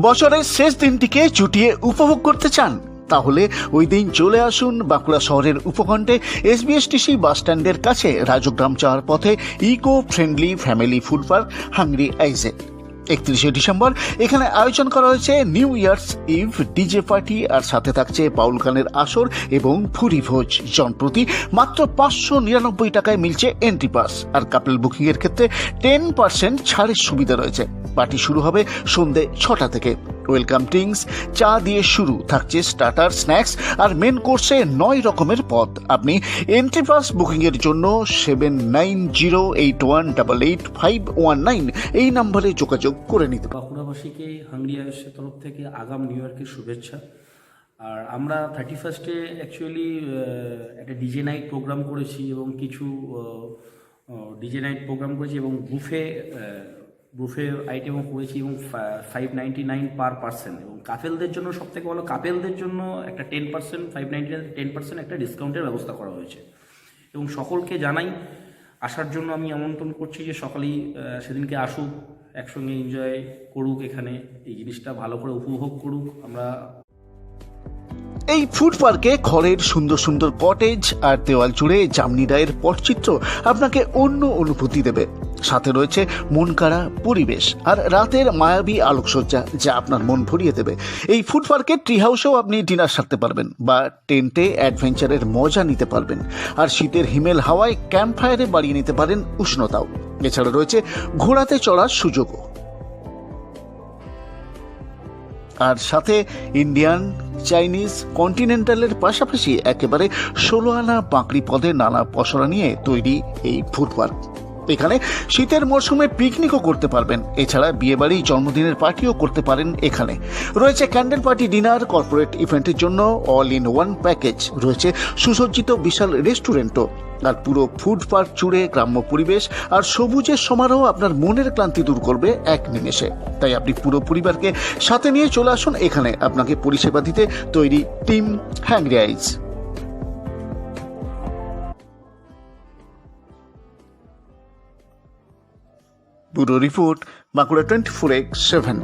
বছরের শেষ দিনটিকে চুটিয়ে উপভোগ করতে চান, তাহলে ওই দিন চলে আসুন বাঁকুড়া শহরের উপকণ্ঠে এসবিএসটিসি বাসস্ট্যান্ডের কাছে রাজগ্রাম চাওয়ার পথে eco friendly family food park, hungry আইজে একত্রিশে ডিসেম্বর। এখানে আয়োজন করা হয়েছে new year's eve DJ party, আর সাথে থাকছে পাউল খানের আসর এবং ফুরি ভোজ জনপ্রতি। মাত্র পাঁচশো নিরানব্বই টাকায় মিলছে এন্ট্রি পাস আর কাপল বুকিংয়ের ক্ষেত্রে টেন পার্সেন্ট ছাড়ের সুবিধা রয়েছে। পার্টি শুরু হবে সন্ধে ছটা থেকে। ওয়েলকাম ড্রিঙ্কস চা দিয়ে শুরু থাকছে স্টার্টার স্ন্যাক্স আর মেন কোর্সে নয় রকমের পদ। আপনি এন্ট্রি পাস বুকিং এর জন্য seven nine zero eight one double eight five one nine এই নম্বরে যোগাযোগ করে নিতে বাঁকুড়াবাসীকে হাংরি আয়ুষের তরফ থেকে আগাম নিউ ইয়র্কের শুভেচ্ছা। আর আমরা থার্টি ফার্স্টে অ্যাকচুয়ালি একটা ডিজে নাইট প্রোগ্রাম করেছি এবং কিছু ডিজে নাইট প্রোগ্রাম করেছি এবং বুফে বুফে আইটেমও করেছি এবং five ninety nine per percent এবং কাপেলদের জন্য সব থেকে ভালো কাপেলদের জন্য একটা ten percent five ninety nine ten percent একটা ডিসকাউন্টের ব্যবস্থা করা হয়েছে। এবং সকলকে জানাই, আসার জন্য আমি আমন্ত্রণ করছি যে সকালেই সেদিনকে আসুক, একসঙ্গে এনজয় করুক এখানে, এই জিনিসটা ভালো করে উপভোগ করুক। আমরা এই ফুড পার্কে খড়ের সুন্দর সুন্দর কটেজ আর দেওয়াল জুড়ে জামনি রায়ের পটচিত্র আপনাকে অন্য অনুভূতি দেবে। সাথে রয়েছে মন কাড়া পরিবেশ আর রাতের মায়াবী আলোকসজ্জা যা আপনার মন ভরিয়ে দেবে। এই ফুড পার্কের ট্রি হাউসেও আপনি ডিনার সারতে পারবেন বা টেন্টে অ্যাডভেঞ্চারের মজা নিতে পারবেন। আর শীতের হিমেল হাওয়ায় ক্যাম্প ফায়ারে বাড়িয়ে নিতে পারেন উষ্ণতাও। এছাড়া রয়েছে ঘোড়াতে চড়ার সুযোগও। আর সাথে ইন্ডিয়ান চাইনিজ কন্টিনেন্টালের পাশাপাশি একেবারে ষোলো আনা বাঁকড়ি পদে নানা পসরা নিয়ে তৈরি এই ফুড পার্ক এখানে শীতের মরশুমে পিকনিকও করতে পারবেন। এছাড়া বিয়েবাড়ি, জন্মদিনের পার্টিও করতে পারেন এখানে। রয়েছে ক্যান্ডেল পার্টি ডিনার কর্পোরেট ইভেন্টের জন্য অল ইন ওয়ান প্যাকেজ রয়েছে সুসজ্জিত বিশাল রেস্টুরেন্টও আর পুরো ফুড পার্ক জুড়ে গ্রাম্য পরিবেশ আর সবুজের সমারোহ আপনার মনের ক্লান্তি দূর করবে এক নিমেষে। তাই আপনি পুরো পরিবারকে সাথে নিয়ে চলে আসুন। এখানে আপনাকে পরিষেবা দিতে তৈরি team hungry eyes bureau report, Bankura twenty four x seven.